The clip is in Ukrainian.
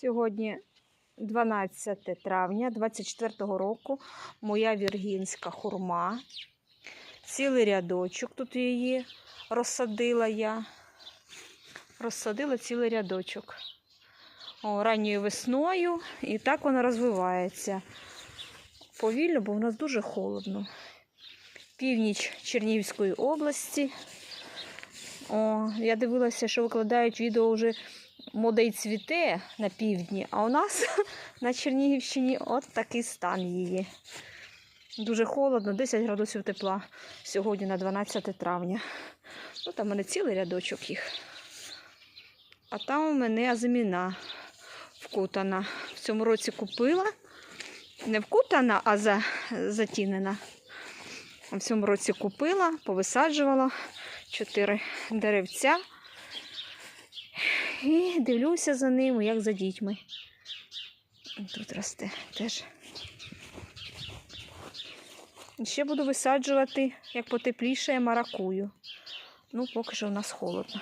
Сьогодні 12 травня 24-го року. Моя віргінська хурма. Цілий рядочок тут її розсадила я. Розсадила цілий рядочок. О, ранньою весною, і так вона розвивається. Повільно, бо в нас дуже холодно. Північ Чернігівської області. О, я дивилася, що викладають відео вже мода цвіте на півдні, а у нас на Чернігівщині от такий стан її. Дуже холодно, 10 градусів тепла сьогодні на 12 травня. Ну, там у мене цілий рядочок їх. А там у мене азиміна вкутана. В цьому році купила. Не вкутана, а за, затінена. В цьому році купила, повисаджувала чотири деревця. І дивлюся за ними, як за дітьми. Тут росте теж. Ще буду висаджувати, як потеплішає маракую. Ну, поки що в нас холодно.